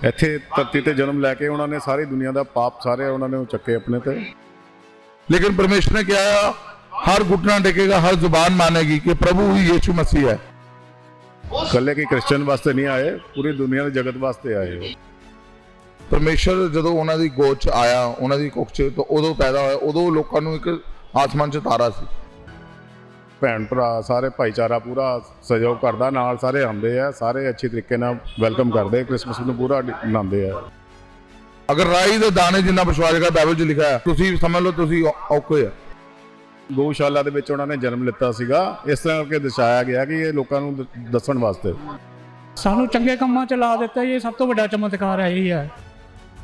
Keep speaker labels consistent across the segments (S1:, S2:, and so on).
S1: ਇੱਥੇ ਧਰਤੀ ਤੇ ਜਨਮ ਲੈ ਕੇ ਉਹਨਾਂ ਨੇ ਸਾਰੀ ਦੁਨੀਆ ਦਾ ਪਾਪ ਸਾਰੇ ਉਹਨਾਂ ਨੇ ਉਹ ਚੱਕੇ ਆਪਣੇ ਤੇ
S2: लेकिन परमेश्वर ने क्या है हर घुटना टेकेगा हर जुबान मानेगी कि प्रभु ही यीशु मसीह है
S1: ਇਕੱਲੇ ਕੀ ਕ੍ਰਿਸਚੀਅਨ ਵਾਸਤੇ ਨਹੀਂ ਆਏ ਪੂਰੀ ਦੁਨੀਆ ਦੇ ਜਗਤ ਵਾਸਤੇ ਆਏ ਉਹ
S2: ਪਰਮੇਸ਼ਰ ਜਦੋਂ ਉਹਨਾਂ ਦੀ ਗੋਦ ਚ ਆਇਆ ਉਹਨਾਂ ਦੀ ਕੁੱਖ ਚ ਤਾਂ ਉਦੋਂ ਪੈਦਾ ਹੋਇਆ ਉਦੋਂ ਲੋਕਾਂ ਨੂੰ ਇੱਕ ਆਸਮਾਨ ਚ ਤਾਰਾ ਸੀ
S1: ਭੈਣ ਭਰਾ ਸਾਰੇ ਭਾਈਚਾਰਾ ਪੂਰਾ ਸਹਿਯੋਗ ਕਰਦਾ ਨਾਲ ਸਾਰੇ ਆਉਂਦੇ ਆ ਸਾਰੇ ਅੱਛੀ ਤਰੀਕੇ ਨਾਲ ਵੈਲਕਮ ਕਰਦੇ ਕ੍ਰਿਸਮਸ ਨੂੰ ਪੂਰਾ ਮਨਾਉਂਦੇ ਆ।
S2: ਅਗਰ ਰਾਈ ਦੇ ਦਾਣੇ ਜਿੰਨਾ ਵਿਸ਼ਵਾਸ ਹੈਗਾ ਬਾਈਬਲ ਚ ਲਿਖਿਆ ਹੈ ਤੁਸੀਂ ਸਮਝ ਲਓ ਤੁਸੀਂ ਔਖੇ ਆ
S1: ਗਊਸ਼ਾਲਾ ਦੇ ਵਿੱਚ ਉਹਨਾਂ ਨੇ ਜਨਮ ਲਿੱਤਾ ਸੀਗਾ ਇਸ ਤਰ੍ਹਾਂ ਕਰਕੇ ਦਰਸਾਇਆ ਗਿਆ ਕਿ ਇਹ ਲੋਕਾਂ ਨੂੰ ਦੱਸਣ ਵਾਸਤੇ।
S3: ਸਾਨੂੰ ਚੰਗੇ ਕੰਮਾਂ 'ਚ ਲਾ ਦਿੱਤਾ ਇਹ ਸਭ ਤੋਂ ਵੱਡਾ ਚਮਤਕਾਰ ਹੈ ਇਹ ਹੈ।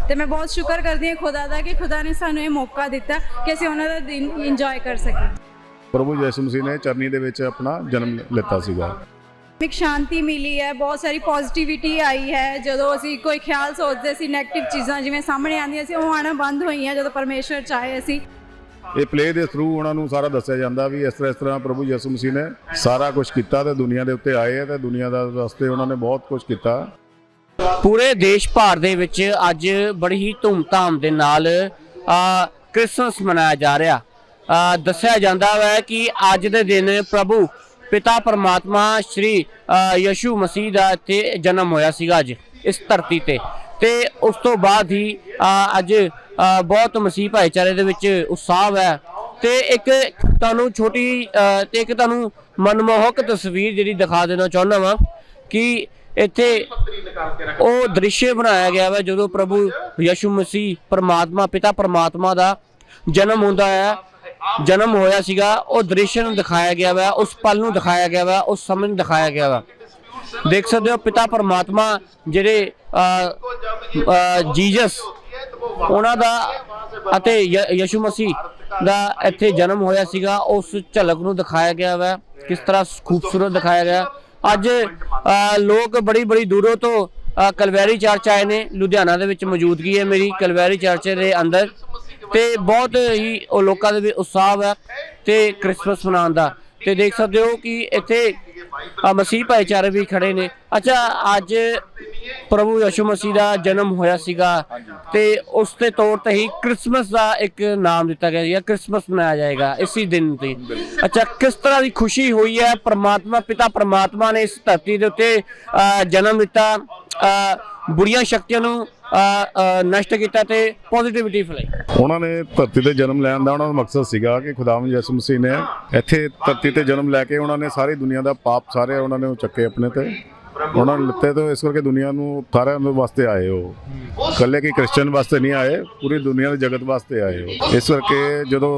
S4: ਤੇ ਮੈਂ ਬਹੁਤ ਸ਼ੁਕਰ ਕਰਦੀ ਹਾਂ ਖੁਦਾ ਦਾ ਕਿ ਖੁਦਾ ਨੇ ਸਾਨੂੰ ਇਹ ਮੌਕਾ ਦਿੱਤਾ ਕਿ ਅਸੀਂ ਉਹਨਾਂ ਦਾ ਦਿਨ ਇੰਜੋਏ ਕਰ ਸਕੀਏ।
S1: ਪ੍ਰਭੂ ਯਿਸੂ ਮਸੀਹ ਨੇ ਚਰਨੀ ਦੇ ਵਿੱਚ ਆਪਣਾ ਜਨਮ ਲਿੱਤਾ ਸੀਗਾ।
S4: ਇੱਕ ਸ਼ਾਂਤੀ ਮਿਲੀ ਹੈ ਬਹੁਤ ਸਾਰੀ ਪੋਜ਼ਿਟਿਵਿਟੀ ਆਈ ਹੈ। ਜਦੋਂ ਅਸੀਂ ਕੋਈ ਖਿਆਲ ਸੋਚਦੇ ਸੀ 네ਗੇਟਿਵ ਚੀਜ਼ਾਂ ਜਿਵੇਂ ਸਾਹਮਣੇ ਆਉਂਦੀਆਂ ਸੀ ਉਹ ਆਣਾ ਬੰਦ ਹੋਈਆਂ ਜਦੋਂ ਪਰਮੇਸ਼ਰ ਚਾਹੇ ਅਸੀਂ।
S1: ਇਹ ਪਲੇ ਦੇ ਥਰੂ ਉਹਨਾਂ ਨੂੰ ਸਾਰਾ ਦੱਸਿਆ ਜਾਂਦਾ ਵੀ ਇਸ ਤਰ੍ਹਾਂ ਇਸ ਤਰ੍ਹਾਂ ਪ੍ਰਭੂ ਯਿਸੂ ਮਸੀਹ ਨੇ ਸਾਰਾ ਕੁਝ ਕੀਤਾ ਤੇ ਦੁਨੀਆ ਦੇ ਉੱਤੇ ਆਏ ਆ ਤੇ ਦੁਨੀਆ ਦਾ ਵਾਸਤੇ ਉਹਨਾਂ ਨੇ ਬਹੁਤ ਕੁਝ ਕੀਤਾ।
S5: ਪੂਰੇ ਦੇਸ਼ ਭਰ ਦੇ ਵਿੱਚ ਅੱਜ ਬੜੀ ਹੀ ਧੂਮਧਾਮ ਦੇ ਨਾਲ ਆ ਕ੍ਰਿਸਮਸ ਮਨਾਇਆ ਜਾ ਰਿਹਾ। ਦੱਸਿਆ ਜਾਂਦਾ ਹੈ ਕਿ ਅੱਜ ਦੇ ਦਿਨ ਪ੍ਰਭੂ ਪਿਤਾ ਪਰਮਾਤਮਾ ਸ਼੍ਰੀ ਯਸ਼ੂ ਮਸੀਹ ਦਾ ਇੱਥੇ ਜਨਮ ਹੋਇਆ ਸੀਗਾ ਅੱਜ ਇਸ ਧਰਤੀ ਤੇ। ਤੇ ਉਸ ਤੋਂ ਬਾਅਦ ਹੀ ਅੱਜ ਬਹੁਤ ਮਸੀਹ ਭਾਈਚਾਰੇ ਦੇ ਵਿੱਚ ਉਤਸ਼ਾਹ ਹੈ ਤੇ ਇੱਕ ਤੁਹਾਨੂੰ ਛੋਟੀ ਅ, ਤੇ ਇੱਕ ਤੁਹਾਨੂੰ ਮਨਮੋਹਕ ਤਸਵੀਰ ਜਿਹੜੀ ਦਿਖਾ ਦੇਣਾ ਚਾਹੁੰਦਾ ਵਾਂ ਕਿ ਇੱਥੇ ਉਹ ਦ੍ਰਿਸ਼ ਬਣਾਇਆ ਗਿਆ ਵਾ ਜਦੋਂ ਪ੍ਰਭੂ ਯਸ਼ੂ ਮਸੀਹ ਪਰਮਾਤਮਾ ਪਿਤਾ ਪਰਮਾਤਮਾ ਦਾ ਜਨਮ ਹੁੰਦਾ ਹੈ। ਜਨਮ ਹੋਇਆ ਸੀਗਾ ਉਹ ਦ੍ਰਿਸ਼ ਨੂੰ ਦਿਖਾਇਆ ਗਿਆ ਵਾ ਉਸ ਪਲ ਨੂੰ ਦਿਖਾਇਆ ਗਿਆ ਵਾ ਉਸ ਸਮੇਂ ਨੂੰ ਦਿਖਾਇਆ ਗਿਆ ਵਾ। ਦੇਖ ਸਕਦੇ ਹੋ ਪਿਤਾ ਪਰਮਾਤਮਾ ਜਿਹੜੇ ਜੀਜਸ ਉਹਨਾਂ ਦਾ ਅਤੇ य- ਯਿਸੂ ਮਸੀਹ ਦਾ ਇੱਥੇ ਜਨਮ ਹੋਇਆ ਸੀਗਾ ਉਸ ਝਲਕ ਨੂੰ ਦਿਖਾਇਆ ਗਿਆ ਵਾ ਕਿਸ ਤਰ੍ਹਾਂ ਖੂਬਸੂਰਤ ਦਿਖਾਇਆ ਗਿਆ। ਅੱਜ ਅ, ਲੋਕ ਬੜੀ ਬੜੀ ਦੂਰੋਂ ਤੋਂ ਕਲਵੈਰੀ ਚਰਚ ਆਏ ਨੇ, ਲੁਧਿਆਣਾ ਦੇ ਵਿੱਚ ਮੌਜੂਦਗੀ ਹੈ ਮੇਰੀ, ਕਲਵੈਰੀ ਚਰਚ ਦੇ ਅੰਦਰ। ਤੇ ਬਹੁਤ ਹੀ ਉਹ ਲੋਕਾਂ ਦੇ ਵਿੱਚ ਉਤਸ਼ਾਹ ਹੈ ਤੇ ਕ੍ਰਿਸਮਸ ਮਨਾਉਣ ਦਾ। ਤੇ ਦੇਖ ਸਕਦੇ ਹੋ ਕਿ ਇੱਥੇ ਮਸੀਹ ਭਾਈਚਾਰੇ ਵੀ ਖੜੇ ਨੇ। ਅੱਛਾ ਅੱਜ ਪ੍ਰਭੂ ਯਸ਼ੂ ਮਸੀਹ ਦਾ ਜਨਮ ਹੋਇਆ ਸੀਗਾ ਤੇ ਉਸ ਦੇ ਤੌਰ ਤੇ ਹੀ ਕ੍ਰਿਸਮਸ ਦਾ ਇੱਕ ਨਾਮ ਦਿੱਤਾ ਗਿਆ ਸੀਗਾ ਕ੍ਰਿਸਮਸ ਮਨਾਇਆ ਜਾਏਗਾ ਇਸੇ ਦਿਨ ਤੇ। ਅੱਛਾ ਕਿਸ ਤਰ੍ਹਾਂ ਦੀ ਖੁਸ਼ੀ ਹੋਈ ਹੈ? ਪ੍ਰਮਾਤਮਾ ਪਿਤਾ ਪ੍ਰਮਾਤਮਾ ਨੇ ਇਸ ਧਰਤੀ ਦੇ ਉੱਤੇ ਅ, ਜਨਮ ਦਿੱਤਾ। ਅ, ਬੁਰੀਆਂ ਸ਼ਕਤੀਆਂ ਨੂੰ ਨਸ਼ਟ ਕੀਤਾ ਤੇ ਪੋਜ਼ਿਟਿਵਿਟੀ ਫੈਲਾਈ
S1: ਉਹਨਾਂ ਨੇ ਧਰਤੀ ਤੇ ਜਨਮ ਲੈਣ ਦਾ ਉਹਨਾਂ ਦਾ ਮਕਸਦ ਸੀਗਾ ਕਿ ਖੁਦਾਵੰਦ ਯਿਸੂ ਮਸੀਹ ਨੇ ਇੱਥੇ ਧਰਤੀ ਤੇ ਜਨਮ ਲੈ ਕੇ ਉਹਨਾਂ ਨੇ ਸਾਰੀ ਦੁਨੀਆ ਦਾ ਪਾਪ ਸਾਰੇ ਉਹਨਾਂ ਨੇ ਚੱਕੇ ਆਪਣੇ ਤੇ। ਉਹਨਾਂ ਨੇ ਲਿੱਤੇ ਤੋਂ ਇਸ ਕਰਕੇ ਦੁਨੀਆ ਨੂੰ ਸਾਰਿਆਂ ਦੇ ਵਾਸਤੇ ਆਏ ਉਹ ਇਕੱਲੇ ਕੀ ਕ੍ਰਿਸਚੀਅਨ ਵਾਸਤੇ ਨਹੀਂ ਆਏ ਪੂਰੀ ਦੁਨੀਆ ਦੇ ਜਗਤ ਵਾਸਤੇ ਆਏ ਉਹ ਇਸ ਕਰਕੇ ਜਦੋਂ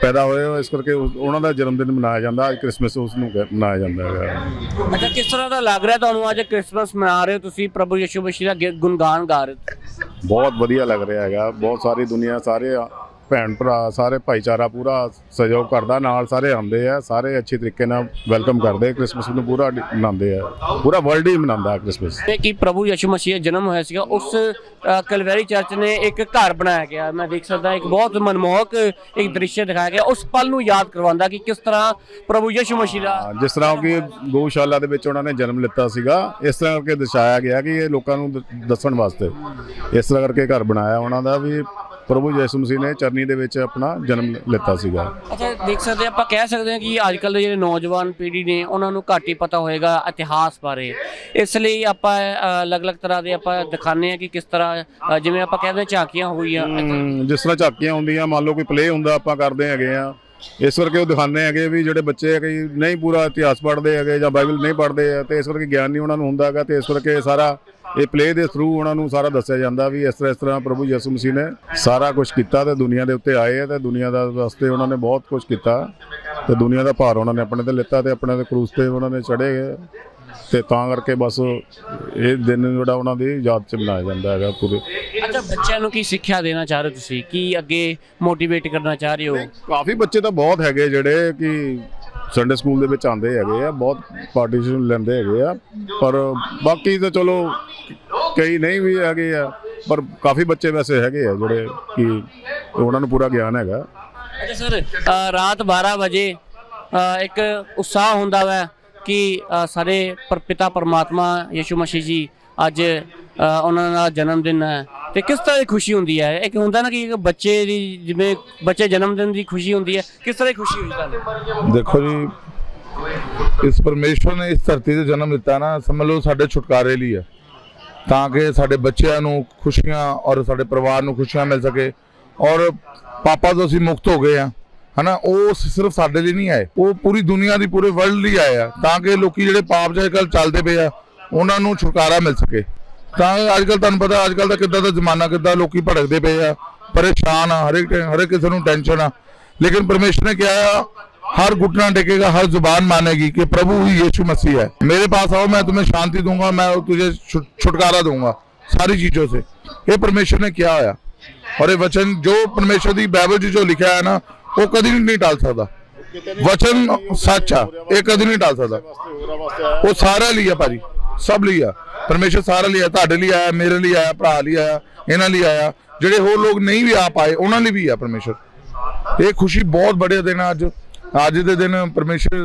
S1: ਪੈਦਾ ਹੋਏ ਉਹ ਇਸ ਕਰਕੇ ਉਹ- ਉਹਨਾਂ ਦਾ ਜਨਮ ਦਿਨ ਮਨਾਇਆ ਜਾਂਦਾ ਅੱਜ ਕ੍ਰਿਸਮਸ ਉਸ ਨੂੰ ਮਨਾਇਆ ਜਾਂਦਾ ਹੈਗਾ।
S5: ਅੱਛਾ ਕਿਸ ਤਰ੍ਹਾਂ ਦਾ ਲੱਗ ਰਿਹਾ ਤੁਹਾਨੂੰ ਅੱਜ ਕ੍ਰਿਸਮਸ ਮਨਾ ਰਹੇ ਹੋ ਤੁਸੀਂ? ਪ੍ਰਭੂ ਯਿਸੂ ਮਸੀਹ ਦਾ ਗੁਣਗਾਨ ਗਾ ਰਹੇ ਹੋ
S1: ਬਹੁਤ ਵਧੀਆ ਲੱਗ ਰਿਹਾ ਹੈਗਾ। ਬਹੁਤ ਸਾਰੀ ਦੁਨੀਆ ਸਾਰੇ ਭੈਣ ਭਰਾ ਸਾਰੇ ਭਾਈਚਾਰਾ ਪੂਰਾ ਸਹਿਯੋਗ ਕਰਦਾ ਨਾਲ ਸਾਰੇ ਆਉਂਦੇ ਆ ਸਾਰੇ ਅੱਛੀ ਤਰੀਕੇ ਨਾਲ ਵੈਲਕਮ ਕਰਦੇ ਕ੍ਰਿਸਮਸ ਨੂੰ ਪੂਰਾ ਮਨਾਉਂਦੇ ਆ ਪੂਰਾ ਵਰਲਡ ਹੀ ਮਨਾਉਂਦਾ ਕ੍ਰਿਸਮਸ।
S5: ਤੇ ਕਿ ਪ੍ਰਭੂ ਯਿਸੂ ਮਸੀਹ ਦਾ ਜਨਮ ਹੋਇਆ ਸੀਗਾ? ਉਸ ਕਲਵੈਰੀ ਚਰਚ ਨੇ ਇੱਕ ਘਰ ਬਣਾਇਆ ਗਿਆ ਮੈਂ ਦੇਖ ਸਕਦਾ ਇੱਕ ਬਹੁਤ ਮਨਮੋਹਕ ਇੱਕ ਦ੍ਰਿਸ਼ ਦਿਖਾਇਆ ਗਿਆ ਉਸ ਪਲ ਨੂੰ ਯਾਦ ਕਰਵਾਉਂਦਾ ਕਿ ਕਿਸ ਤਰ੍ਹਾਂ ਪ੍ਰਭੂ ਯਿਸੂ ਮਸੀਹ ਦਾ
S1: ਜਿਸ ਤਰ੍ਹਾਂ ਕਿ ਗਊਸ਼ਾਲਾ ਦੇ ਵਿੱਚ ਉਹਨਾਂ ਨੇ ਜਨਮ ਲਿੱਤਾ ਸੀਗਾ ਇਸ ਤਰ੍ਹਾਂ ਕਰਕੇ ਦਰਸਾਇਆ ਗਿਆ ਕਿ ਇਹ ਲੋਕਾਂ ਨੂੰ ਦੱਸਣ ਵਾਸਤੇ ਇਸ ਤਰ੍ਹਾਂ ਕਰਕੇ ਘਰ ਬਣਾਇਆ ਉਹਨਾਂ ਦਾ ਵੀ ਪ੍ਰਭੂ ਯਿਸੂ ਮਸੀਹ ਨੇ ਚਰਨੀ ਦੇ ਵਿੱਚ ਆਪਣਾ ਜਨਮ ਲਿੱਤਾ ਸੀਗਾ।
S5: ਅੱਛਾ ਦੇਖ ਸਕਦੇ ਆਪਾਂ ਕਹਿ ਸਕਦੇ ਹਾਂ ਕਿ ਅੱਜ ਕੱਲ੍ਹ ਦੇ ਜਿਹੜੇ ਨੌਜਵਾਨ ਪੀੜ੍ਹੀ ਨੇ ਉਹਨਾਂ ਨੂੰ ਘੱਟ ਹੀ ਪਤਾ ਹੋਏਗਾ ਇਤਿਹਾਸ ਬਾਰੇ। ਇਸ ਲਈ ਆਪਾਂ ਅਲੱਗ-ਅਲੱਗ ਤਰ੍ਹਾਂ ਦੇ ਆਪਾਂ ਦਿਖਾਉਂਦੇ ਹਾਂ ਕਿ ਕਿਸ ਤਰ੍ਹਾਂ ਜਿਵੇਂ ਆਪਾਂ ਕਹਿੰਦੇ ਝਾਕੀਆਂ ਹੋਈਆਂ।
S1: ਜਿਸ ਤਰ੍ਹਾਂ ਝਾਕੀਆਂ ਹੁੰਦੀਆਂ ਮੰਨ ਲਓ ਕੋਈ ਪਲੇ ਹੁੰਦਾ ਆਪਾਂ ਕਰਦੇ ਹੈਗੇ ਆ ਇਸ ਕਰਕੇ ਉਹ ਦਿਖਾਉਂਦੇ ਹੈਗੇ ਵੀ ਜਿਹੜੇ ਬੱਚੇ ਹੈਗੇ ਨਹੀਂ ਪੂਰਾ ਇਤਿਹਾਸ ਪੜ੍ਹਦੇ ਹੈਗੇ ਜਾਂ ਬਾਈਬਲ ਨਹੀਂ ਪੜ੍ਹਦੇ ਆ ਤੇ ਇਸ ਕਰਕੇ ਗਿਆਨ ਨਹੀਂ ਉਹਨਾਂ ਨੂੰ ਹੁੰਦਾ ਹੈਗਾ ਤੇ ਇਸ ਕਰਕੇ ਸਾਰਾ ਇਹ ਪਲੇ ਦੇ ਥਰੂ ਉਹਨਾਂ ਨੂੰ ਸਾਰਾ ਦੱਸਿਆ ਜਾਂਦਾ ਵੀ ਇਸ ਤਰ੍ਹਾਂ ਇਸ ਤਰ੍ਹਾਂ ਪ੍ਰਭੂ ਯਿਸੂ ਮਸੀਹ ਨੇ ਸਾਰਾ ਕੁਝ ਕੀਤਾ ਤੇ ਦੁਨੀਆ ਦੇ ਉੱਤੇ ਆਏ ਆ ਤੇ ਦੁਨੀਆ ਦਾ ਵਾਸਤੇ ਉਹਨਾਂ ਨੇ ਬਹੁਤ ਕੁਝ ਕੀਤਾ ਤੇ ਦੁਨੀਆ ਦਾ ਭਾਰ ਉਹਨਾਂ ਨੇ ਆਪਣੇ ਤੇ ਲਿੱਤਾ ਤੇ ਆਪਣੇ ਤੇ ਕਰੂਸ ਤੇ ਉਹਨਾਂ ਨੇ ਚੜੇ ਗਏ ਤੇ ਤਾਂ ਕਰਕੇ ਬਸ ਇਹ ਦਿਨ ਜਿਹੜਾ ਉਹਨਾਂ ਦੀ ਯਾਦ ਚ ਮਨਾਇਆ ਜਾਂਦਾ ਹੈਗਾ ਪੂਰੇ।
S5: ਅੱਛਾ ਬੱਚਿਆਂ ਨੂੰ ਕੀ ਸਿੱਖਿਆ ਦੇਣਾ ਚਾਹ ਰਹੇ ਹੋ ਤੁਸੀਂ? ਕੀ ਅੱਗੇ ਮੋਟੀਵੇਟ ਕਰਨਾ ਚਾਹ ਰਹੇ ਹੋ?
S1: ਕਾਫੀ ਬੱਚੇ ਤਾਂ ਬਹੁਤ ਹੈਗੇ ਜਿਹੜੇ ਕਿ ਸੰਡੇ ਸਕੂਲ ਦੇ ਵਿੱਚ ਆਉਂਦੇ ਹੈਗੇ ਆ ਬਹੁਤ ਪਾਰਟਿਸਿਪੇਸ਼ਨ ਲੈਂਦੇ ਹੈਗੇ ਆ ਪਰ ਬਾਕੀ ਤਾਂ ਚਲੋ ਕਈ ਨਹੀਂ ਵੀ ਹੈਗੇ ਆ ਪਰ ਕਾਫੀ ਬੱਚੇ ਵੈਸੇ ਹੈਗੇ ਆ ਜਿਹੜੇ ਕਿ ਉਹਨਾਂ ਨੂੰ ਪੂਰਾ ਗਿਆਨ ਹੈਗਾ।
S5: ਅੱਛਾ ਸਰ ਰਾਤ 12 ਵਜੇ ਇੱਕ ਉਤਸ਼ਾਹ ਹੁੰਦਾ ਵੈ ਕਿ ਪਰ ਪਿਤਾ ਪਰਮਾਤਮਾ ਯਿਸੂ ਮਸੀਹ ਜੀ ਅੱਜ ਉਹਨਾਂ ਦਾ ਜਨਮ ਦਿਨ ਹੈ। ਤੇ ਕਿਸ ਤਰ੍ਹਾਂ ਦੀ ਖੁਸ਼ੀ ਹੁੰਦੀ ਹੈ? ਇੱਕ ਹੁੰਦਾ ਨਾ ਕਿ ਇੱਕ ਬੱਚੇ ਦੀ ਜਿਵੇਂ ਬੱਚੇ ਜਨਮ ਦਿਨ ਦੀ ਖੁਸ਼ੀ ਹੁੰਦੀ ਹੈ, ਕਿਸ ਤਰ੍ਹਾਂ ਦੀ ਖੁਸ਼ੀ ਹੁੰਦੀ ਤੁਹਾਨੂੰ?
S2: ਦੇਖੋ ਜੀ, ਇਸ ਪਰਮੇਸ਼ਵਰ ਨੇ ਇਸ ਧਰਤੀ ਤੇ ਜਨਮ ਦਿੱਤਾ ਨਾ, ਸਮਝ ਲਓ ਸਾਡੇ ਛੁਟਕਾਰੇ ਲਈ ਹੈ ਤਾਂ ਕਿ ਸਾਡੇ ਬੱਚਿਆਂ ਨੂੰ ਖੁਸ਼ੀਆਂ ਔਰ ਸਾਡੇ ਪਰਿਵਾਰ ਨੂੰ ਖੁਸ਼ੀਆਂ ਮਿਲ ਸਕੇ। ਔਰ ਪਾਪਾ ਤੋਂ ਅਸੀਂ ਮੁਕਤ ਹੋ ਗਏ ਆ ਹਨਾ, ਉਹ ਸਿਰਫ ਸਾਡੇ ਲਈ ਨਹੀਂ ਆਏ, ਉਹ ਪੂਰੀ ਦੁਨੀਆ ਦੀ, ਪੂਰੇ ਵਰਲਡ ਲਈ ਆਏ ਆ। ਤਾਂ ਕਿ ਲੋਕੀ ਜਿਹੜੇ ਪਾਪ ਜਿਹੇ ਕੱਲ ਚੱਲਦੇ ਪਏ ਆ, ਉਹਨਾਂ ਨੂੰ ਛੁਟਕਾਰਾ ਮਿਲ ਸਕੇ। ਤਾਂ ਅੱਜ ਕੱਲ ਤੁਹਾਨੂੰ ਪਤਾ ਅੱਜ ਕੱਲ ਦਾ ਕਿੱਦਾਂ ਦਾ ਜ਼ਮਾਨਾ ਕਿੱਦਾਂ ਲੋਕੀ ਭੜਕਦੇ ਪਏ ਆ ਪਰੇਸ਼ਾਨ ਆ ਹਰੇਕ ਹਰੇਕ ਕਿਸੇ ਨੂੰ ਟੈਨਸ਼ਨ ਆ ਲੇਕਿਨ ਪਰਮੇਸ਼ਰ ਨੇ ਕਿਹਾ ਆ हर घुटना टेकेगा हर जुबान मानेगी कि प्रभु ही यीशु मसीह है मेरे पास आओ मैं तुम्हें शांति दूंगा मैं तुझे छु- छुटकारा दूंगा सारी चीजों से ये परमेश्वर ने किया है और ये वचन जो परमेश्वर की बाइबल 'ਚ जो लिखा है ना वो कभी नहीं टाल सकता वचन सच आ ये कभी नहीं टाल सकता ਉਹ ਸਾਰਿਆਂ ਲਈ ਆ ਭਾਜੀ ਸਭ ਲਈ ਆ ਪਰਮੇਸ਼ਰ ਸਾਰਿਆਂ ਲਈ ਆਇਆ, ਤੁਹਾਡੇ ਲਈ ਆਇਆ, ਮੇਰੇ ਲਈ ਆਇਆ, ਭਰਾ ਲਈ ਆਇਆ, ਇਹਨਾਂ ਲਈ ਆਇਆ। ਜਿਹੜੇ ਹੋਰ ਲੋਕ ਨਹੀਂ ਵੀ ਆ ਪਾਏ ਉਹਨਾਂ ਲਈ ਵੀ ਆ ਪਰਮੇਸ਼ਰ। ਇਹ ਖੁਸ਼ੀ ਬਹੁਤ ਬੜੇ ਦਿਨ ਆ ਅੱਜ। ਅੱਜ ਦੇ ਦਿਨ ਪਰਮੇਸ਼ਰ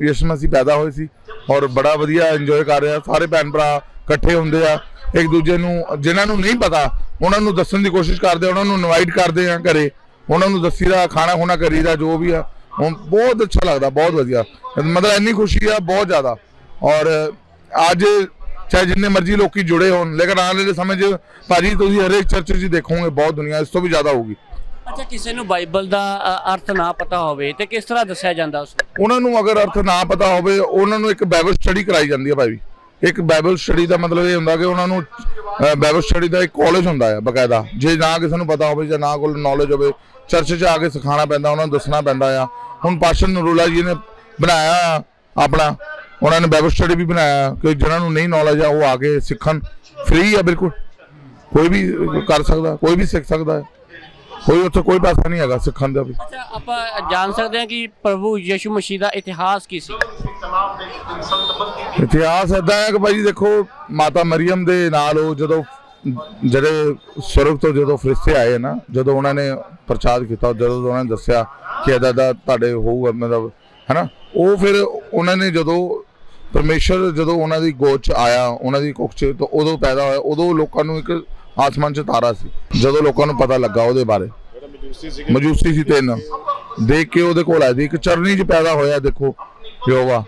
S2: ਯਿਸੂ ਮਸੀਹ ਪੈਦਾ ਹੋਏ ਸੀ ਔਰ ਬੜਾ ਵਧੀਆ ਇੰਜੋਏ ਕਰ ਰਿਹਾ। ਸਾਰੇ ਭੈਣ ਭਰਾ ਇਕੱਠੇ ਹੁੰਦੇ ਆ। ਇੱਕ ਦੂਜੇ ਨੂੰ, ਜਿਨ੍ਹਾਂ ਨੂੰ ਨਹੀਂ ਪਤਾ, ਉਹਨਾਂ ਨੂੰ ਦੱਸਣ ਦੀ ਕੋਸ਼ਿਸ਼ ਕਰਦੇ ਉਹਨਾਂ ਨੂੰ ਇਨਵਾਈਟ ਕਰਦੇ ਆ ਘਰੇ। ਉਹਨਾਂ ਨੂੰ ਦੱਸੀਦਾ ਖਾਣਾ ਖੁਣਾ ਕਰੀਦਾ ਜੋ ਵੀ ਆ। ਹੁਣ ਬਹੁਤ ਅੱਛਾ ਲੱਗਦਾ, ਬਹੁਤ ਵਧੀਆ। ਮਤਲਬ ਇੰਨੀ ਖੁਸ਼ੀ ਆ, ਬਹੁਤ ਜ਼ਿਆਦਾ। ਔਰ ਅੱਜ ਚਾਹੇ ਜਿੰਨੇ ਮਰਜ਼ੀ ਲੋਕੀ ਜੁੜੇ ਹੋਣ ਲੇਕਿਨ ਆਉਣ ਵਾਲੇ ਸਮੇਂ 'ਚ ਭਾਜੀ ਤੁਸੀਂ ਹਰੇਕ ਚਰਚ 'ਚ ਦੇਖੋਗੇ ਬਹੁਤ ਦੁਨੀਆ ਇਸ ਤੋਂ ਵੀ ਜ਼ਿਆਦਾ ਹੋਊਗੀ।
S5: ਅੱਛਾ ਕਿਸੇ ਨੂੰ ਬਾਈਬਲ ਦਾ ਅ, ਅਰਥ ਨਾ ਪਤਾ ਹੋਵੇ ਤੇ ਕਿਸ ਤਰ੍ਹਾਂ ਦੱਸਿਆ ਜਾਂਦਾ ਉਸ ਨੂੰ?
S2: ਉਹਨਾਂ ਨੂੰ ਅਗਰ ਅਰਥ ਨਾ ਪਤਾ ਹੋਵੇ ਉਹਨਾਂ ਨੂੰ ਇੱਕ ਬਾਈਬਲ ਸਟੱਡੀ ਕਰਾਈ ਜਾਂਦੀ ਹੈ ਭਾਈ। ਇੱਕ ਬਾਈਬਲ ਸਟੱਡੀ ਦਾ ਮਤਲਬ ਇਹ ਹੁੰਦਾ ਕਿ ਉਹਨਾਂ ਨੂੰ ਬਾਈਬਲ ਸਟੱਡੀ ਦਾ ਇੱਕ ਕਾਲਜ ਹੁੰਦਾ ਹੈ ਬਕਾਇਦਾ। ਜੇ ਨਾ ਕਿਸੇ ਨੂੰ ਪਤਾ ਹੋਵੇ ਜਾਂ ਨਾ ਕੋਲ ਨੌਲੇਜ ਹੋਵੇ ਚਰਚ 'ਚ ਆ ਕੇ ਸਿਖਾਉਣਾ ਪੈਂਦਾ ਉਹਨਾਂ ਨੂੰ ਦੱਸਣਾ ਪੈਂਦਾ ਆ। ਹੁਣ ਪਾਸ਼ਾ ਨਰੂਲਾ ਜੀ ਨੇ ਬਣਾਇਆ ਆਪਣਾ ਉਹਨਾਂ ਨੇ ਬਾਈਬਲ ਸਟੱਡੀ ਵੀ ਬਣਾਇਆ ਕਿ ਜਿਹਨਾਂ ਨੂੰ ਨਹੀਂ ਨੌਲੇਜ ਆ ਉਹ ਆ ਕੇ ਸਿੱਖਣ। ਫ੍ਰੀ ਆ ਬਿਲਕੁਲ। ਕੋਈ ਵੀ ਕਰ ਸਕਦਾ ਕੋਈ ਵੀ ਸਿੱਖ ਸਕਦਾ ਹੈ। ਕੋਈ ਉੱਥੇ ਕੋਈ ਪੈਸਾ ਨਹੀਂ ਹੈਗਾ ਸਿੱਖਣ ਦਾ ਵੀ।
S5: ਅੱਛਾ ਆਪਾਂ ਜਾਣ ਸਕਦੇ ਹਾਂ ਕਿ ਪ੍ਰਭੂ ਯਿਸੂ ਮਸੀਹ ਦਾ ਇਤਿਹਾਸ ਕੀ ਸੀ?
S2: ਇਤਿਹਾਸ ਏਦਾਂ ਹੈ ਕਿ ਭਾਈ ਦੇਖੋ ਮਾਤਾ ਮਰੀਮ ਦੇ ਨਾਲ ਉਹ ਜਦੋਂ ਜਿਹੜੇ ਸਵਰਗ ਤੋਂ ਜਦੋਂ ਫਰਿਸ਼ਤੇ ਆਏ ਨਾ ਜਦੋਂ ਉਹਨਾਂ ਨੇ ਪ੍ਰਚਾਰ ਕੀਤਾ ਜਦੋਂ ਉਹਨਾਂ ਨੇ ਦੱਸਿਆ ਕਿ ਇਹਦਾ ਦਾ ਤੁਹਾਡੇ ਹੋਊਗਾ ਮਤਲਬ ਹੈਨਾ? ਉਹ ਫਿਰ ਉਹਨਾਂ ਨੇ ਜਦੋਂ ਪਰਮੇਸ਼ਰ ਜਦੋਂ ਉਹਨਾਂ ਦੀ ਗੋਦ ਚ ਆਇਆ ਉਹਨਾਂ ਦੀ ਕੁੱਖ ਚ ਤਾਂ ਉਦੋਂ ਪੈਦਾ ਹੋਇਆ ਉਦੋਂ ਲੋਕਾਂ ਨੂੰ ਇੱਕ ਆਸਮਾਨ ਚ ਤਾਰਾ ਸੀ ਜਦੋਂ ਲੋਕਾਂ ਨੂੰ ਪਤਾ ਲੱਗਾ ਉਹਦੇ ਬਾਰੇ। ਮਜੂਸੀ ਸੀ ਤਿੰਨ। ਦੇਖ ਕੇ ਉਹਦੇ ਕੋਲ ਆਏ ਸੀ। ਇੱਕ ਚਰਨੀ ਚ ਪੈਦਾ ਹੋਇਆ ਦੇਖੋ ਯੋਵਾ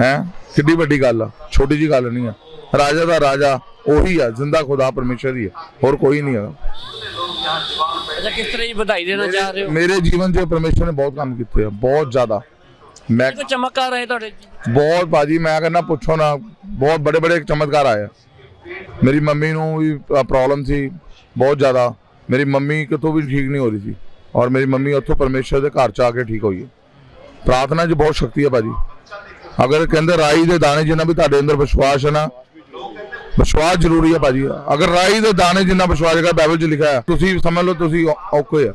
S2: ਹੈ? ਕਿੱਡੀ ਵੱਡੀ ਗੱਲ ਆ ਛੋਟੀ ਜੀ ਗੱਲ ਨਹੀਂ ਆ। ਰਾਜਾ ਦਾ ਰਾਜਾ ਉਹੀ ਆ ਜ਼ਿੰਦਾ ਖੁਦਾ ਪਰਮੇਸ਼ਰ ਹੀ ਆ ਹੋਰ ਕੋਈ ਨਹੀਂ ਹੈਗਾ
S5: ਅੱਛਾ ਕਿਸ ਤਰ੍ਹਾਂ ਦੀ ਵਧਾਈ ਦੇਣਾ ਚਾਹ ਰਹੇ ਹੋ?
S2: ਮੇਰੇ ਜੀਵਨ 'ਚ ਪਰਮੇਸ਼ਰ ਨੇ ਬਹੁਤ ਕੰਮ ਕੀਤੇ ਆ ਬਹੁਤ ਜ਼ਿਆਦਾ। ਮੈਂ
S5: ਕੋਈ ਚਮਤਕਾਰ ਰਹੇ ਤੁਹਾਡੇ?
S2: ਬਹੁਤ ਬਾਜੀ ਮੈਂ ਕਹਿੰਦਾ ਪੁੱਛੋ ਨਾ ਬਹੁਤ ਬੜੇ ਬੜੇ ਚਮਤਕਾਰ ਆਏ ਆ। ਮੇਰੀ ਮੰਮੀ ਨੂੰ ਵੀ ਪ੍ਰੋਬਲਮ ਸੀ ਬਹੁਤ ਜ਼ਿਆਦਾ। ਮੇਰੀ ਮੰਮੀ ਕਿਤੋਂ ਵੀ ਠੀਕ ਨਹੀਂ ਹੋ ਰਹੀ ਸੀ। ਔਰ ਮੇਰੀ ਮੰਮੀ ਉੱਥੋਂ ਪਰਮੇਸ਼ਰ ਦੇ ਘਰ ਚ ਆ ਕੇ ਠੀਕ ਹੋਈ ਹੈ। ਪ੍ਰਾਰਥਨਾ 'ਚ ਬਹੁਤ ਸ਼ਕਤੀ ਹੈ ਬਾਜੀ ਅਗਰ ਕਹਿੰਦੇ ਰਾਈ ਦੇ ਦਾਣੇ ਜਿੰਨਾ ਵੀ ਤੁਹਾਡੇ ਅੰਦਰ ਵਿਸ਼ਵਾਸ ਹੈ ਨਾ ਵਿਸ਼ਵਾਸ ਜ਼ਰੂਰੀ ਹੈ ਭਾਜੀ। ਅਗਰ ਰਾਈ ਦੇ ਦਾਣੇ ਜਿੰਨਾ ਵਿਸ਼ਵਾਸ ਹੈਗਾ ਬਾਈਬਲ 'ਚ ਲਿਖਿਆ ਹੈ। ਤੁਸੀਂ ਸਮਝ ਲਓ ਤੁਸੀਂ ਔ- ਔਖੇ ਆ।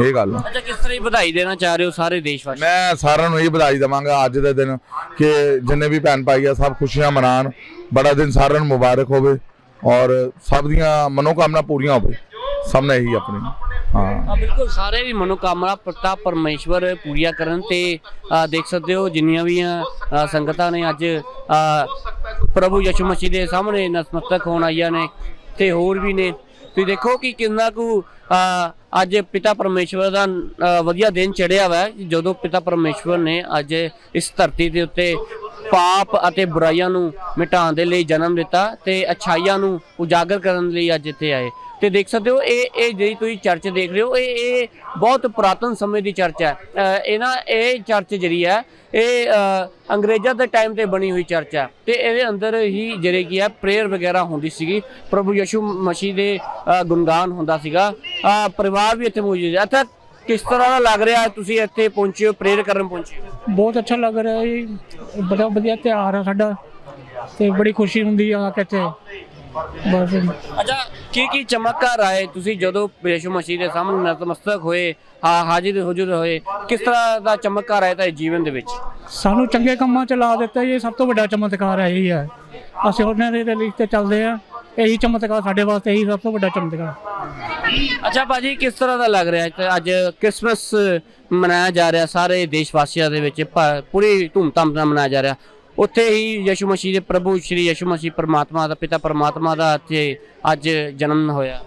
S2: ਇਹ ਗੱਲ
S5: ਅੱਛਾ ਕਿਸ ਤਰ੍ਹਾਂ ਦੀ ਵਧਾਈ ਦੇਣਾ ਚਾਹ ਰਹੇ ਹੋ ਸਾਰੇ ਦੇਸ਼ ਵਾਸੀ
S2: ਮੈਂ ਸਾਰਿਆਂ ਨੂੰ ਇਹ ਵਧਾਈ ਦਵਾਂਗਾ ਅੱਜ ਦੇ ਦਿਨ ਕਿ ਜਿੰਨੇ ਵੀ ਭੈਣ ਭਾਈ ਆ ਸਭ ਖੁਸ਼ੀਆਂ ਮਨਾਣ ਬੜਾ ਦਿਨ ਸਾਰਿਆਂ ਨੂੰ ਮੁਬਾਰਕ ਹੋਵੇ ਔਰ ਸਭ ਦੀਆਂ ਮਨੋਕਾਮਨਾ ਪੂਰੀਆਂ ਹੋਵੇ ਸਭ ਨੇ ਇਹੀ ਆਪਣੀ। ਹਾਂ।
S5: ਬਿਲਕੁਲ ਸਾਰੇ ਦੀ ਮਨੋਕਾਮਨਾ ਪ੍ਰਤਾ ਪਰਮੇਸ਼ਵਰ ਪੂਰੀਆਂ ਕਰਨ ਤੇ ਦੇਖ ਸਕਦੇ ਹੋ ਜਿੰਨੀਆਂ ਵੀ ਸੰਗਤਾਂ ਨੇ ਅੱਜ ਪ੍ਰਭੂ ਯਿਸੂ ਮਸੀਹ ਦੇ ਸਾਹਮਣੇ ਨਤਮਸਤਕ ਹੋਣ ਆਈਆਂ ਨੇ ਤੇ ਹੋਰ ਵੀ ਨੇ। ਤੁਸੀਂ ਦੇਖੋ ਕਿ ਕਿੰਨਾ ਕੁ ਅੱਜ ਪਿਤਾ ਪਰਮੇਸ਼ਵਰ ਦਾ ਆ, ਵਧੀਆ ਦਿਨ ਚੜਿਆ ਵਾ ਜਦੋਂ ਪਿਤਾ ਪਰਮੇਸ਼ਵਰ ਨੇ ਅੱਜ ਇਸ ਧਰਤੀ ਦੇ ਉੱਤੇ ਪਾਪ ਅਤੇ ਬੁਰਾਈਆਂ ਨੂੰ ਮਿਟਾਉਣ ਦੇ ਲਈ ਜਨਮ ਦਿੱਤਾ ਤੇ ਅਛਾਈਆਂ ਨੂੰ ਉਜਾਗਰ ਕਰਨ ਲਈ ਅੱਜ ਇੱਥੇ ਆਏ। ਤੇ ਦੇਖ ਸਕਦੇ ਹੋ ਇਹ ਇਹ ਜਿਹੜੀ ਤੁਸੀਂ ਚਰਚ ਦੇਖ ਰਹੇ ਹੋ ਇਹ ਇਹ ਬਹੁਤ ਪੁਰਾਤਨ ਸਮੇਂ ਦੀ ਚਰਚ ਹੈ। ਅ, ਇਹ ਨਾ ਇਹ ਚਰਚ ਜਿਹੜੀ ਹੈ ਇਹ ਅੰਗਰੇਜ਼ਾਂ ਦੇ ਟਾਈਮ ਤੇ ਬਣੀ ਹੋਈ ਚਰਚ ਹੈ। ਤੇ ਇਹਦੇ ਅੰਦਰ ਹੀ ਜਿਹੜੇ ਕੀ ਹੈ ਪ੍ਰੇਅਰ ਵਗੈਰਾ ਹੁੰਦੀ ਸੀਗੀ। ਪ੍ਰਭੂ ਯਸ਼ੂ ਮਸੀਹ ਦੇ ਗੁਣਗਾਨ ਹੁੰਦਾ ਸੀਗਾ। ਪਰਿਵਾਰ ਵੀ ਇੱਥੇ ਮੌਜੂਦ ਹੈ। ਅੱਛਾ ਕਿਸ ਤਰ੍ਹਾਂ ਦਾ ਲੱਗ ਰਿਹਾ ਤੁਸੀਂ ਇੱਥੇ ਪਹੁੰਚੇ ਹੋ ਪ੍ਰੇਅਰ ਕਰਨ ਪਹੁੰਚੇ ਹੋ?
S3: ਬਹੁਤ ਅੱਛਾ ਲੱਗ ਰਿਹਾ ਹੈ ਜੀ। ਬੜਾ ਵਧੀਆ ਤਿਉਹਾਰ ਆ ਸਾਡਾ ਤੇ ਬੜੀ ਖੁਸ਼ੀ ਹੁੰਦੀ ਆ ਕਿ ਇੱਥੇ। ਬਸ
S5: ਅੱਛਾ ਕੀ ਕੀ ਚਮਤਕਾਰ ਆਏ ਤੁਸੀਂ ਜਦੋਂ ਯਿਸੂ ਮਸੀਹ ਦੇ ਸਾਹਮਣੇ ਨਤਮਸਤਕ ਹੋਏ ਹਾਂ ਹਾਜ਼ਰ ਹੁਜ਼ੂਰ ਹੋਏ? ਕਿਸ ਤਰ੍ਹਾਂ ਦਾ ਚਮਤਕਾਰ ਆਇਆ ਤੁਹਾਡੇ ਜੀਵਨ ਦੇ ਵਿੱਚ?
S3: ਸਾਨੂੰ ਚੰਗੇ ਕੰਮਾਂ 'ਚ ਲਾ ਦਿੱਤਾ ਇਹ ਸਭ ਤੋਂ ਵੱਡਾ ਚਮਤਕਾਰ ਹੈ ਇਹੀ ਹੈ। ਅਸੀਂ ਉਹਨਾਂ ਦੇ ਲਈ ਤੇ ਚੱਲਦੇ ਆ ਇਹੀ ਚਮਤਕਾਰ ਸਾਡੇ ਵਾਸਤੇ ਇਹੀ ਸਭ ਤੋਂ ਵੱਡਾ ਚਮਤਕਾਰ।
S5: ਅੱਛਾ ਭਾਜੀ ਕਿਸ ਤਰ੍ਹਾਂ ਦਾ ਲੱਗ ਰਿਹਾ? ਹੈ ਅੱਜ ਕ੍ਰਿਸਮਸ ਮਨਾਇਆ ਜਾ ਰਿਹਾ ਸਾਰੇ ਦੇਸ਼ ਵਾਸੀਆਂ ਦੇ ਵਿੱਚ ਭ- ਪੂਰੀ ਧੂਮਧਾਮ ਨਾਲ ਮਨਾਇਆ ਜਾ ਰਿਹਾ। ਉੱਥੇ ਹੀ ਯਿਸੂ ਮਸੀਹ ਦੇ ਪ੍ਰਭੂ ਸ਼੍ਰੀ ਯਿਸੂ ਮਸੀਹ ਪਰਮਾਤਮਾ ਦਾ ਪਿਤਾ ਪਰਮਾਤਮਾ ਦਾ ਇੱਥੇ ਅੱਜ ਜਨਮ ਹੋਇਆ।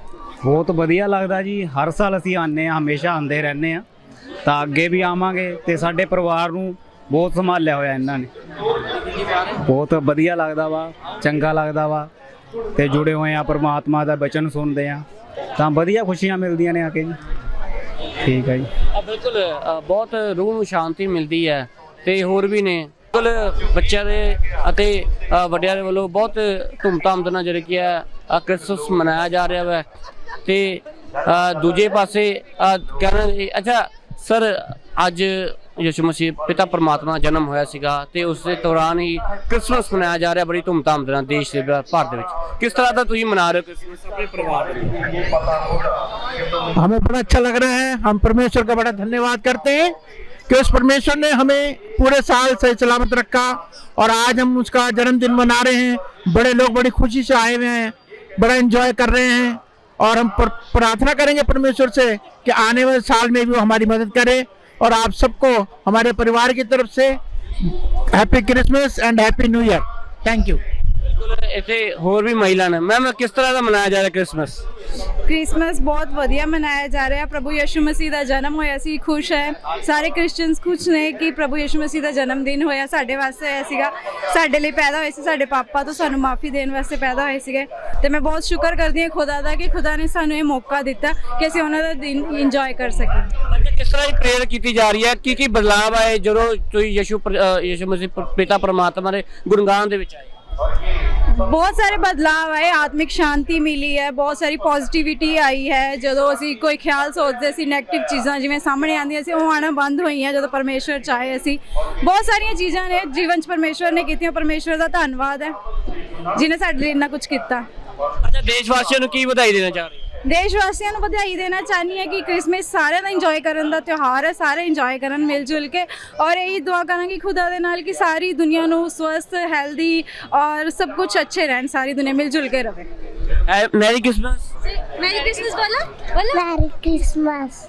S6: ਬਹੁਤ ਵਧੀਆ ਲੱਗਦਾ ਜੀ। ਹਰ ਸਾਲ ਅਸੀਂ ਆਉਂਦੇ ਆ ਹਮੇਸ਼ਾ ਆਉਂਦੇ ਰਹਿੰਦੇ ਆ ਤਾਂ ਅੱਗੇ ਵੀ ਆਵਾਂਗੇ ਤੇ ਸਾਡੇ ਪਰਿਵਾਰ ਨੂੰ ਬਹੁਤ ਸੰਭਾਲਿਆ ਹੋਇਆ ਇਹਨਾਂ ਨੇ। ਬਹੁਤ ਵਧੀਆ ਲੱਗਦਾ ਵਾ ਚੰਗਾ ਲੱਗਦਾ ਵਾ। ਤੇ ਜੁੜੇ ਹੋਏ ਆ ਪਰਮਾਤਮਾ ਦਾ ਬਚਨ ਸੁਣਦੇ ਆ। ਤਾਂ ਵਧੀਆ ਖੁਸ਼ੀਆਂ ਮਿਲਦੀਆਂ ਨੇ ਆ ਕੇ ਜੀ। ਠੀਕ ਹੈ ਜੀ।
S5: ਬਿਲਕੁਲ ਬਹੁਤ ਰੂਹ ਨੂੰ ਸ਼ਾਂਤੀ ਮਿਲਦੀ ਹੈ ਤੇ ਹੋਰ ਵੀ ਨੇ। ਬਿਲਕੁਲ ਬੱਚਿਆਂ ਦੇ ਅਤੇ ਵੱਡਿਆਂ ਦੇ ਵੱਲੋਂ ਬਹੁਤ ਧੂਮਧਾਮ ਦੇ ਨਾਲ ਜਿਹੜੇ ਕੀ ਹੈ ਕ੍ਰਿਸਮਸ ਮਨਾਇਆ ਜਾ ਰਿਹਾ ਹੈ ਤੇ ਦੂਜੇ ਪਾਸੇ ਅ, ਕਹਿਣਾ ਅੱਛਾ ਸਰ ਅੱਜ ਯਿਸੂ ਮਸੀਹ ਪਿਤਾ ਪਰਮਾਤਮਾ ਦਾ ਜਨਮ ਹੋਇਆ ਸੀਗਾ ਤੇ ਉਸ ਦੇ ਦੌਰਾਨ ਹੀ ਕ੍ਰਿਸਮਸ ਮਨਾਇਆ ਜਾ ਰਿਹਾ ਬੜੀ ਧੂਮਧਾਮ ਦੇ ਨਾਲ ਦੇਸ਼ ਦੇ ਵਿੱਚ, ਭਾਰਤ ਦੇ ਵਿੱਚ ਕਿਸ ਤਰ੍ਹਾਂ ਦਾ ਤੁਸੀਂ ਮਨਾ ਰਹੇ ਹੋ ਕ੍ਰਿਸਮਸ ਆਪਣੇ ਪਰਿਵਾਰ ਦੇ ਨਾਲ
S7: हमें बड़ा अच्छा लग रहा है हम परमेश्वर का बड़ा धन्यवाद करते हैं कि उस परमेश्वर ने हमें पूरे साल सही सलामत रखा और आज हम उसका जन्मदिन मना रहे हैं बड़े लोग बड़ी खुशी से आए हुए हैं बड़ा एंजॉय कर रहे हैं और हम पर- प्रार्थना करेंगे परमेश्वर से कि आने वाले साल में भी वो हमारी मदद करे और आप सबको हमारे परिवार की तरफ से happy Christmas and happy new year thank
S5: you ਇੱਥੇ ਹੋਰ ਵੀ ਮਹਿਲਾ ਨੇ। ਮੈਮ ਕਿਸ ਤਰ੍ਹਾਂ ਦਾ ਮਨਾਇਆ ਜਾ ਰਿਹਾ ਕ੍ਰਿਸਮਸ?
S4: ਕ੍ਰਿਸਮਸ ਬਹੁਤ ਵਧੀਆ ਮਨਾਇਆ ਜਾ ਰਿਹਾ। ਪ੍ਰਭੂ ਯਿਸੂ ਮਸੀਹ ਦਾ ਜਨਮ ਹੋਇਆ ਸੀ ਖੁਸ਼ ਹੈ। ਸਾਰੇ ਕ੍ਰਿਸਚੀਅਨਸ ਖੁਸ਼ ਨੇ ਕਿ ਪ੍ਰਭੂ ਯਿਸੂ ਮਸੀਹ ਦਾ ਜਨਮ ਦਿਨ ਹੋਇਆ। ਸਾਡੇ ਵਾਸਤੇ ਹੋਇਆ ਸੀਗਾ ਸਾਡੇ ਲਈ ਪੈਦਾ ਹੋਏ ਸੀ ਸਾਡੇ ਪਾਪਾ ਤੋਂ ਸਾਨੂੰ ਮਾਫੀ ਦੇਣ ਵਾਸਤੇ ਪੈਦਾ ਹੋਏ ਸੀਗੇ। ਤੇ ਮੈਂ ਬਹੁਤ ਸ਼ੁਕਰ ਕਰਦੀ ਹਾਂ ਖੁਦਾ ਦਾ ਕਿ ਖੁਦਾ ਨੇ ਸਾਨੂੰ ਇਹ ਮੌਕਾ ਦਿੱਤਾ ਕਿ ਅਸੀਂ ਉਹਨਾਂ ਦਾ ਦਿਨ ਇੰਜੋਏ ਕਰ ਸਕੀਏ।
S5: ਕਿਸ ਤਰ੍ਹਾਂ ਦੀ ਪ੍ਰੇਅਰ ਕੀਤੀ ਜਾ ਰਹੀ ਹੈ? ਕੀ ਕੀ ਬਦਲਾਅ ਆਏ ਜਦੋਂ ਤੁਸੀਂ ਯਿਸੂ ਯਿਸੂ ਮਸੀਹ ਪਿਤਾ ਪਰਮਾਤਮਾ ਦੇ ਗੁਣਗਾਨ ਦੇ ਵਿੱਚ ਆਏ?
S4: ਬਹੁਤ ਸਾਰੇ ਬਦਲਾਅ ਆਏ, ਆਤਮਿਕ ਸ਼ਾਂਤੀ ਮਿਲੀ ਹੈ, ਬਹੁਤ ਸਾਰੀ ਪੋਜ਼ਿਟਿਵਿਟੀ ਆਈ ਹੈ। ਜਦੋਂ ਅਸੀਂ ਕੋਈ ਖਿਆਲ ਸੋਚਦੇ ਸੀ ਨੈਗੇਟਿਵ ਚੀਜ਼ਾਂ ਜਿਵੇਂ ਸਾਹਮਣੇ ਆਉਂਦੀਆਂ ਸੀ, ਉਹ ਆਣਾ ਬੰਦ ਹੋਈਆਂ ਜਦੋਂ ਪਰਮੇਸ਼ਵਰ ਚਾਹੇ ਅਸੀਂ। ਬਹੁਤ ਸਾਰੀਆਂ ਚੀਜ਼ਾਂ ਨੇ, ਜੀਵਨ 'ਚ ਪਰਮੇਸ਼ਵਰ ਨੇ ਕੀਤੀਆਂ, ਪਰਮੇਸ਼ਵਰ ਦਾ ਧੰਨਵਾਦ ਹੈ ਜਿਨੇ ਸਾਡੇ ਲਈ ਇੰਨਾ ਕੁਝ ਕੀਤਾ।
S5: ਅੱਛਾ ਦੇਸ਼ ਵਾਸੀਆਂ ਨੂੰ ਕੀ ਵਧਾਈ ਦੇਣਾ ਚਾਹ ਰਹੇ ਹੋ?
S4: ਦੇਸ਼ ਵਾਸੀਆਂ ਨੂੰ ਵਧਾਈ ਦੇਣਾ ਚਾਹਨੀ ਹੈ ਕਿ ਕ੍ਰਿਸਮਸ ਸਾਰਿਆਂ ਦਾ ਇੰਜੋਏ ਕਰਨ ਦਾ ਤਿਉਹਾਰ ਹੈ ਸਾਰੇ ਇੰਜੋਏ ਕਰਨ ਮਿਲ ਜੁਲ ਕੇ ਔਰ ਇਹੀ ਦੁਆ ਕਰਾਂਗੀ ਖੁਦਾ ਦੇ ਨਾਲ ਕਿ ਸਾਰੀ ਦੁਨੀਆ ਨੂੰ ਸਵਸਥ ਹੈਲਦੀ ਔਰ ਸਭ ਕੁਝ ਅੱਛੇ ਰਹਿਣ ਸਾਰੀ ਦੁਨੀਆ ਮਿਲ ਜੁਲ ਕੇ ਰਹੇ
S5: ਮੈਰੀ ਕ੍ਰਿਸਮਸ।
S8: ਮੈਰੀ ਕ੍ਰਿਸਮਸ ਬੋਲਾ ਬੋਲਾ। Merry Christmas.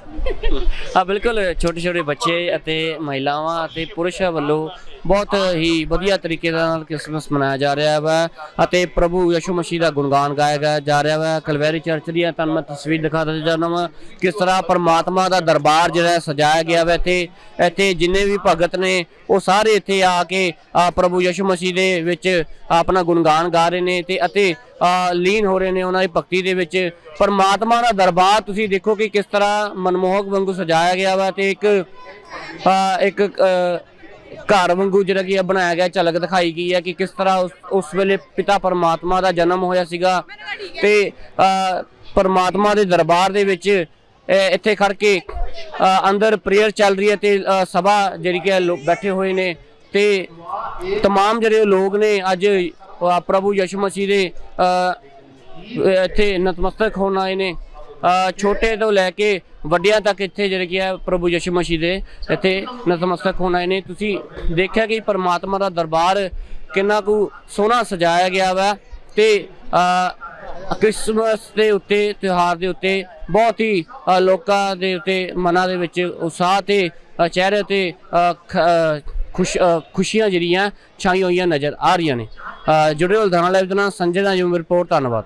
S5: ਆ ਬਿਲਕੁਲ ਛੋਟੇ ਛੋਟੇ ਬੱਚੇ ਅਤੇ ਮਹਿਲਾਵਾਂ ਅਤੇ ਪੁਰਸ਼ਾਂ ਵੱਲੋਂ ਬਹੁਤ ਹੀ ਵਧੀਆ ਤਰੀਕੇ ਦੇ ਨਾਲ ਕ੍ਰਿਸਮਸ ਮਨਾਇਆ ਜਾ ਰਿਹਾ ਵਾ ਅਤੇ ਪ੍ਰਭੂ ਯਸ਼ੂ ਮਸੀਹ ਦਾ ਗੁਣਗਾਨ ਗਾਇਆ ਜਾ ਰਿਹਾ ਵਾ। ਕਲਵੈਰੀ ਚਰਚ ਦੀਆਂ ਤੁਹਾਨੂੰ ਮੈਂ ਤਸਵੀਰ ਦਿਖਾ ਦਿੱਤੀ ਜਾਂਦਾ ਵਾ ਕਿਸ ਤਰ੍ਹਾਂ ਪਰਮਾਤਮਾ ਦਾ ਦਰਬਾਰ ਜਿਹੜਾ ਸਜਾਇਆ ਗਿਆ ਵਾ ਇੱਥੇ ਇੱਥੇ ਜਿੰਨੇ ਵੀ ਭਗਤ ਨੇ ਉਹ ਸਾਰੇ ਇੱਥੇ ਆ ਕੇ ਪ੍ਰਭੂ ਯਸ਼ੂ ਮਸੀਹ ਦੇ ਵਿੱਚ ਆਪਣਾ ਗੁਣਗਾਨ ਗਾ ਰਹੇ ਨੇ ਤੇ ਅਤੇ ਲੀਨ ਹੋ ਰਹੇ ਨੇ ਉਹਨਾਂ ਦੀ ਭਗਤੀ ਦੇ ਵਿੱਚ। ਪਰਮਾਤਮਾ ਦਾ ਦਰਬਾਰ ਤੁਸੀਂ ਦੇਖੋ ਕਿ ਕਿਸ ਤਰ੍ਹਾਂ ਮਨਮੋਹਕ ਵਾਂਗੂ ਸਜਾਇਆ ਗਿਆ ਵਾ ਤੇ ਇੱਕ ਇੱਕ ਘਰ ਵਾਂਗੂ ਜਿਹੜਾ ਕੀ ਆ ਬਣਾਇਆ ਗਿਆ ਝਲਕ ਦਿਖਾਈ ਗਈ ਹੈ ਕਿ ਕਿਸ ਤਰ੍ਹਾਂ ਉਸ ਉਸ ਵੇਲੇ ਪਿਤਾ ਪਰਮਾਤਮਾ ਦਾ ਜਨਮ ਹੋਇਆ ਸੀਗਾ ਤੇ ਅ, ਪਰਮਾਤਮਾ ਦੇ ਦਰਬਾਰ ਦੇ ਵਿੱਚ ਅ, ਇੱਥੇ ਖੜ ਕੇ ਅ, ਅੰਦਰ ਪ੍ਰੇਅਰ ਚੱਲ ਰਹੀ ਹੈ ਤੇ ਅ, ਸਭਾ ਜਿਹੜੀ ਕਿ ਹੈ ਲੋਕ ਬੈਠੇ ਹੋਏ ਨੇ ਤੇ तमाम ਜਿਹੜੇ ਲੋਕ ਨੇ ਅੱਜ ਅ, ਪ੍ਰਭੂ ਯਿਸੂ ਮਸੀਹ ਦੇ ਅ, ਇੱਥੇ ਨਤਮਸਤਕ ਹੋਣ ਆਏ ਨੇ ਅ, ਛੋਟੇ ਤੋਂ ਲੈ ਕੇ ਵੱਡਿਆਂ ਤੱਕ ਇੱਥੇ ਜਿਹੜੇ ਕੀ ਹੈ ਪ੍ਰਭੂ ਯਿਸੂ ਮਸੀਹ ਦੇ ਇੱਥੇ ਨਤਮਸਤਕ ਹੋਣ ਆਏ ਨੇ। ਤੁਸੀਂ ਦੇਖਿਆ ਕਿ ਪਰਮਾਤਮਾ ਦਾ ਦਰਬਾਰ ਕਿੰਨਾ ਕੁ ਸੋਹਣਾ ਸਜਾਇਆ ਗਿਆ ਵਾ ਤੇ ਅ, ਕ੍ਰਿਸਮਸ ਦੇ ਉੱਤੇ ਤਿਉਹਾਰ ਦੇ ਉੱਤੇ ਬਹੁਤ ਹੀ ਲੋਕਾਂ ਦੇ ਉੱਤੇ ਮਨਾਂ ਦੇ ਵਿੱਚ ਉਤਸ਼ਾਹ ਤੇ ਚਿਹਰੇ ਤੇ ਖੁਸ਼ ਖੁਸ਼ੀਆਂ ਜਿਹੜੀਆਂ ਛਾਈ ਹੋਈਆਂ ਨਜ਼ਰ ਆ ਰਹੀਆਂ ਨੇ। ਜੁੜੇ ਹੋਏ ਲੁਧਿਆਣਾ ਲਾਈਵ ਦੇ ਨਾਲ ਸੰਜੇ ਦਾ ਯੂਮ ਰਿਪੋਰਟ ਧੰਨਵਾਦ।